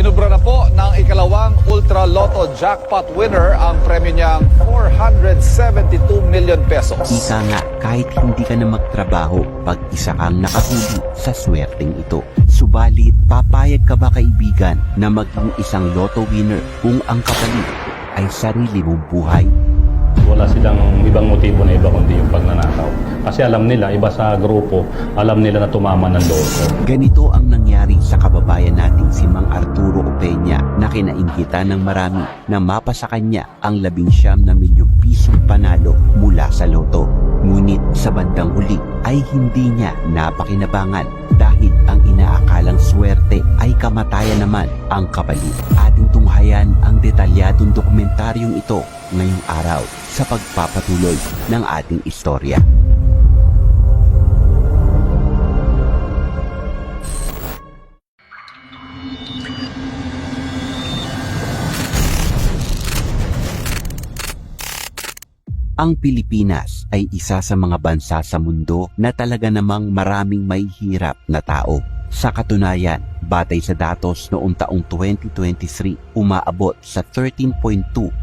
Kinubra na po ng ikalawang Ultra Lotto jackpot winner ang premyo niyang 472 million pesos. Ika nga, kahit hindi ka na magtrabaho, pag isa kang nakahuli sa swerteng ito. Subalit, papayag ka ba kaibigan na maging isang lotto winner kung ang kapalit ay sarili mong buhay? Wala silang ibang motibo na iba kundi yung pagnanakaw. Kasi alam nila, iba sa grupo, alam nila na tumama ng loob. Ganito ang nangyari sa kababayan nating si Mang Arturo Opeña na kinainggitan ng marami na mapa sa kanya ang labing siyam na milyong pisong panalo mula sa loto. Ngunit sa bandang huli ay hindi niya napakinabangan dahil ang inaakalang swerte ay kamatayan naman ang kapalit. Ating tunghayan ang detalyadong dokumentaryong ito ngayong araw sa pagpapatuloy ng ating istorya. Ang Pilipinas ay isa sa mga bansa sa mundo na talaga namang maraming may hirap na tao. Sa katunayan, batay sa datos noong taong 2023, umaabot sa 13.2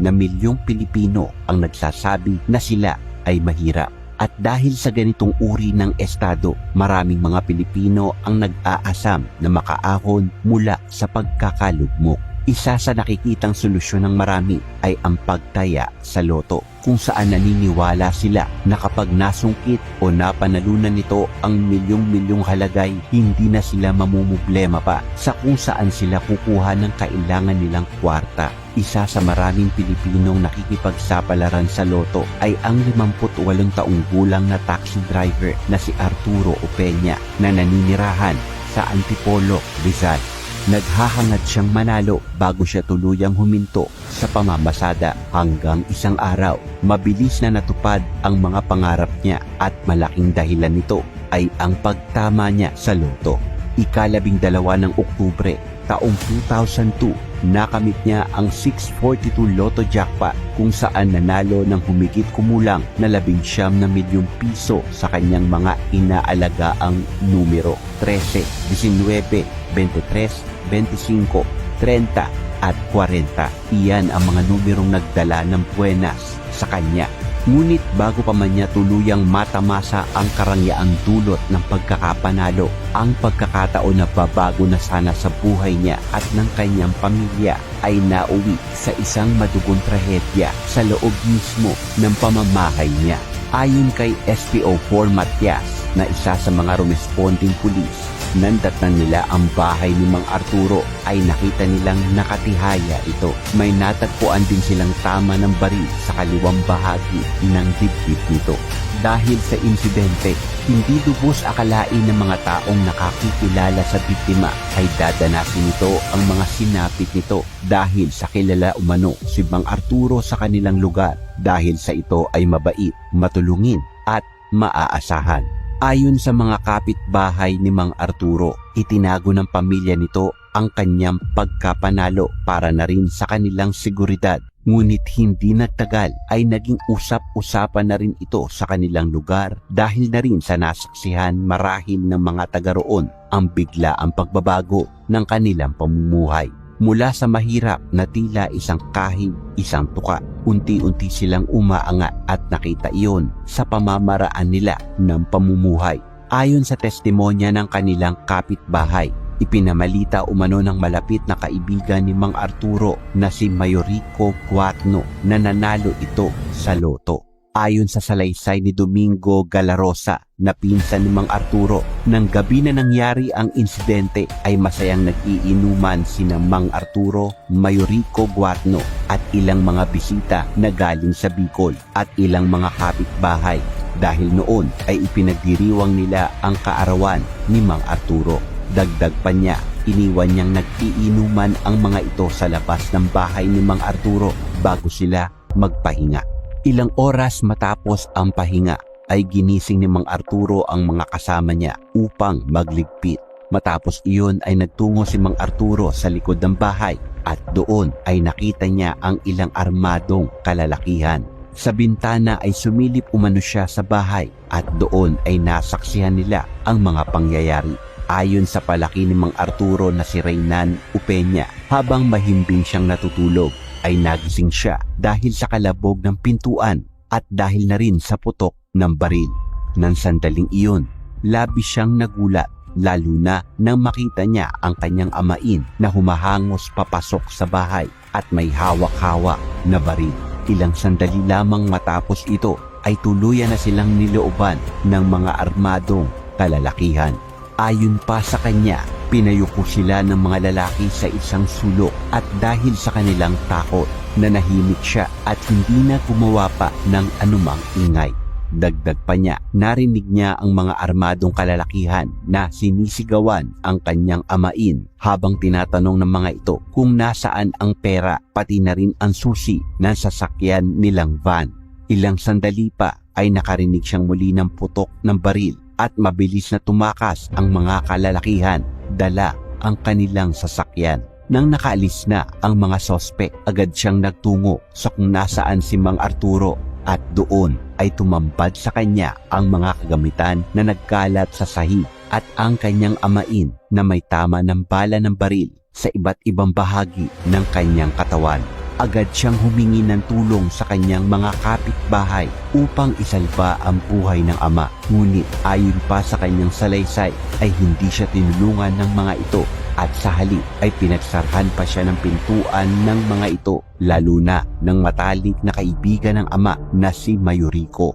na milyong Pilipino ang nagsasabi na sila ay mahirap. At dahil sa ganitong uri ng estado, maraming mga Pilipino ang nag-aasam na makaahon mula sa pagkakalugmok. Isa sa nakikitang solusyon ng marami ay ang pagtaya sa loto kung saan naniniwala sila na kapag nasungkit o napanalunan nito ang milyong-milyong halagay, hindi na sila mamumblema pa sa kung saan sila kukuha ng kailangan nilang kwarta. Isa sa maraming Pilipinong nakikipagsapalaran sa loto ay ang 58 taong gulang na taxi driver na si Arturo Opeña na naninirahan sa Antipolo, Rizal. Naghahangad siyang manalo bago siya tuluyang huminto sa pamamasada hanggang isang araw. Mabilis na natupad ang mga pangarap niya at malaking dahilan nito ay ang pagtama niya sa loto. Ikalabing dalawa ng Oktubre, taong 2002, nakamit niya ang 642 Lotto Jackpot kung saan nanalo ng humigit kumulang na labing siyam na milyong piso sa kanyang mga inaalagaang numero 13, 19, 23, 25, 30 at 40. Iyan ang mga numerong nagdala ng buenas sa kanya. Ngunit bago pa man niya tuluyang matamasa ang karangyaan dulot ng pagkakapanalo, ang pagkakataon na babago na sana sa buhay niya at ng kanyang pamilya ay nauwi sa isang madugong trahedya sa loob mismo ng pamamahay niya. Ayon kay SPO4 Matias na isa sa mga rumesponding pulis, nandatnan nila ang bahay ni Mang Arturo ay nakita nilang nakatihaya ito. May natagpuan din silang tama ng baril sa kaliwang bahagi ng dibdib nito. Dahil sa insidente, hindi lubos akalain ng mga taong nakakikilala sa biktima ay dadanasin nito ang mga sinapit nito dahil sa kilala umano si Mang Arturo sa kanilang lugar dahil sa ito ay mabait, matulungin at maaasahan. Ayon sa mga kapitbahay ni Mang Arturo, itinago ng pamilya nito ang kanyang pagkapanalo para na rin sa kanilang seguridad. Ngunit hindi nagtagal ay naging usap-usapan na rin ito sa kanilang lugar dahil na rin sa nasaksihan marahil ng mga taga roon ang bigla ang pagbabago ng kanilang pamumuhay. Mula sa mahirap na tila isang kahig, isang tuka, unti-unti silang umaangat at nakita iyon sa pamamaraan nila ng pamumuhay. Ayon sa testimonya ng kanilang kapitbahay, ipinamalita umano ng malapit na kaibigan ni Mang Arturo na si Mayorico Guatno na nanalo ito sa loto. Ayon sa salaysay ni Domingo Galarosa na pinsan ni Mang Arturo, nang gabi na nangyari ang insidente ay masayang nag-iinuman sina Mang Arturo, Mayorico Guatno at ilang mga bisita na galing sa Bicol at ilang mga kapitbahay dahil noon ay ipinagdiriwang nila ang kaarawan ni Mang Arturo. Dagdag pa niya, iniwan niyang nag-iinuman ang mga ito sa labas ng bahay ni Mang Arturo bago sila magpahinga. Ilang oras matapos ang pahinga ay ginising ni Mang Arturo ang mga kasama niya upang magligpit. Matapos iyon ay nagtungo si Mang Arturo sa likod ng bahay at doon ay nakita niya ang ilang armadong kalalakihan. Sa bintana ay sumilip umano siya sa bahay at doon ay nasaksihan nila ang mga pangyayari. Ayon sa palaki ni Mang Arturo na si Reynan Upenya, habang mahimbing siyang natutulog, ay nagising siya dahil sa kalabog ng pintuan at dahil na rin sa putok ng baril. Nang sandaling iyon, labis siyang nagulat lalo na nang makita niya ang kanyang amain na humahangos papasok sa bahay at may hawak-hawak na baril. Ilang sandali lamang matapos ito ay tuluyan na silang nilooban ng mga armadong kalalakihan. Ayon pa sa kanya, pinayuko sila ng mga lalaki sa isang sulok at dahil sa kanilang takot, nanahimik siya at hindi na gumawa pa ng anumang ingay. Dagdag pa niya, narinig niya ang mga armadong kalalakihan na sinisigawan ang kanyang amain habang tinatanong ng mga ito kung nasaan ang pera pati na rin ang susi ng sasakyan nilang van. Ilang sandali pa ay nakarinig siyang muli ng putok ng baril at mabilis na tumakas ang mga kalalakihan dala ang kanilang sasakyan. Nang nakaalis na ang mga sospek, agad siyang nagtungo sa kung nasaan si Mang Arturo at doon ay tumambad sa kanya ang mga kagamitan na nagkalat sa sahig at ang kanyang amain na may tama ng bala ng baril sa iba't ibang bahagi ng kanyang katawan. Agad siyang humingi ng tulong sa kanyang mga kapitbahay upang isalba ang buhay ng ama. Ngunit ayon pa sa kanyang salaysay ay hindi siya tinulungan ng mga ito at sa halip ay pinagsarhan pa siya ng pintuan ng mga ito lalo na ng matalik na kaibigan ng ama na si Mayurico.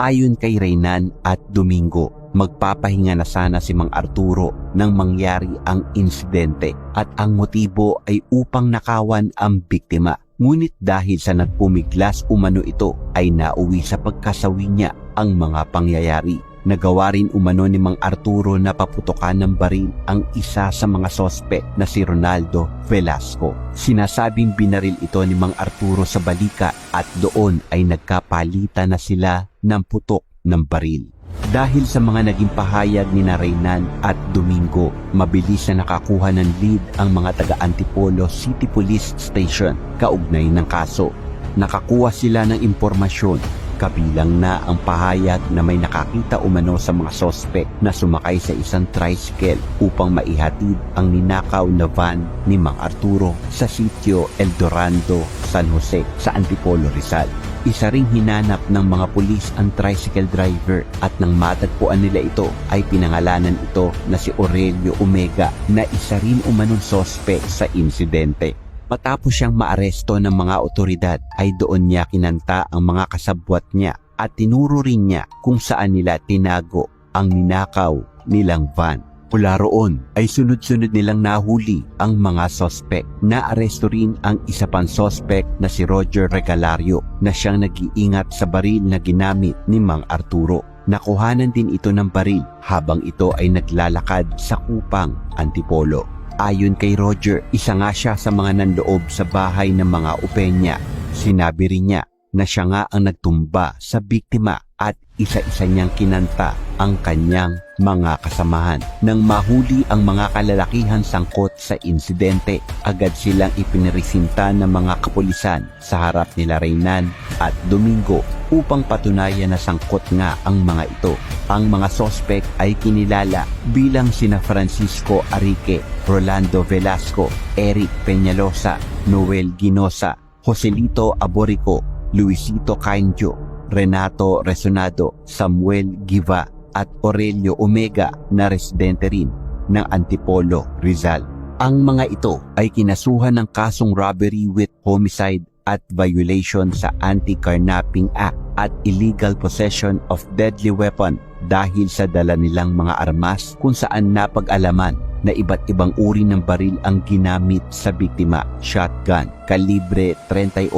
Ayon kay Reynan at Domingo, magpapahinga na sana si Mang Arturo nang mangyari ang insidente at ang motibo ay upang nakawan ang biktima. Ngunit dahil sa nagpumiglas umano ito ay nauwi sa pagkasawi niya ang mga pangyayari. Nagawa rin umano ni Mang Arturo na paputokan ng baril ang isa sa mga sospek na si Ronaldo Velasco. Sinasabing binaril ito ni Mang Arturo sa balika at doon ay nagkapalitan na sila ng putok ng baril. Dahil sa mga naging pahayag ni na Reynan at Domingo, mabilis na nakakuha ng lead ang mga taga-Antipolo City Police Station kaugnay ng kaso. Nakakuha sila ng impormasyon kabilang na ang pahayag na may nakakita umano sa mga sospek na sumakay sa isang tricycle upang maihatid ang ninakaw na van ni Mang Arturo sa sitio Eldorando, San Jose sa Antipolo, Rizal. Isa ring hinanap ng mga pulis ang tricycle driver at nang matagpuan nila ito ay pinangalanan ito na si Aurelio Omega na isa rin umanong sospek sa insidente. Matapos siyang maaresto ng mga otoridad ay doon niya kinanta ang mga kasabwat niya at tinuro rin niya kung saan nila tinago ang ninakaw nilang van. Mula roon ay sunod-sunod nilang nahuli ang mga sospek. Naaresto rin ang isa pang sospek na si Roger Regalario na siyang nag-iingat sa baril na ginamit ni Mang Arturo. Nakuhanan din ito ng baril habang ito ay naglalakad sa kupang Antipolo. Ayon kay Roger, isa nga siya sa mga nanloob sa bahay ng mga upenya. Sinabi rin niya na siya nga ang nagtumba sa biktima at isa-isa niyang kinanta ang kanyang mga kasamahan. Nang mahuli ang mga kalalakihan sangkot sa insidente, agad silang ipinresinta ng mga kapulisan sa harap nila Reynan at Domingo upang patunayan na sangkot nga ang mga ito. Ang mga sospek ay kinilala bilang sina Francisco Arique, Rolando Velasco, Eric Peñalosa, Noel Ginosa, Joselito Aborico, Luisito Canjo, Renato Resonado, Samuel Giva at Aurelio Omega na residente rin ng Antipolo, Rizal. Ang mga ito ay kinasuhan ng kasong robbery with homicide at violation sa Anti-Carnapping Act at illegal possession of deadly weapon dahil sa dala nilang mga armas kung saan napag-alaman na iba't ibang uri ng baril ang ginamit sa biktima. Shotgun, kalibre 38,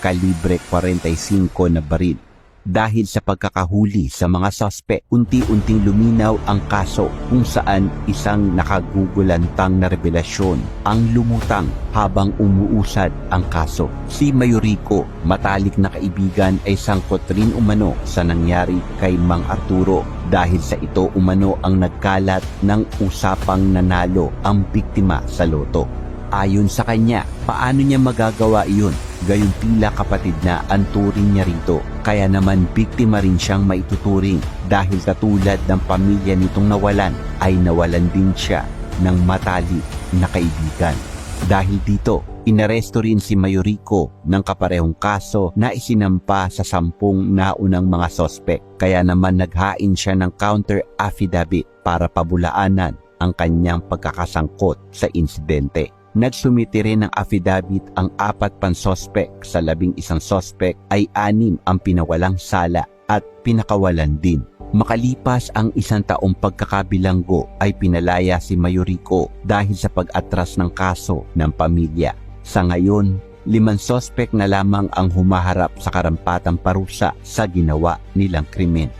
kalibre 45 na baril. Dahil sa pagkakahuli sa mga suspect, unti-unting luminaw ang kaso kung saan isang nakagugulantang na revelasyon ang lumutang habang umuusad ang kaso. Si Mayurico, matalik na kaibigan ay sangkot rin umano sa nangyari kay Mang Arturo dahil sa ito umano ang nagkalat ng usapang nanalo ang biktima sa loto. Ayon sa kanya, paano niya magagawa iyon gayon kapatid na ang niya rito. Kaya naman biktima rin siyang maituturing dahil katulad ng pamilya nitong nawalan ay nawalan din siya ng matalik na kaibigan. Dahil dito, inaresto rin si Mayorico ng kaparehong kaso na isinampa sa sampung naunang mga sospek. Kaya naman naghain siya ng counter affidavit para pabulaanan ang kanyang pagkakasangkot sa insidente. Nagsumiti rin ng affidavit ang apat pang sospek sa labing isang sospek ay anim ang pinawalang sala at pinakawalan din. Makalipas ang isang taong pagkakabilanggo ay pinalaya si Mayorico dahil sa pag-atras ng kaso ng pamilya. Sa ngayon, limang sospek na lamang ang humaharap sa karampatang parusa sa ginawa nilang krimen.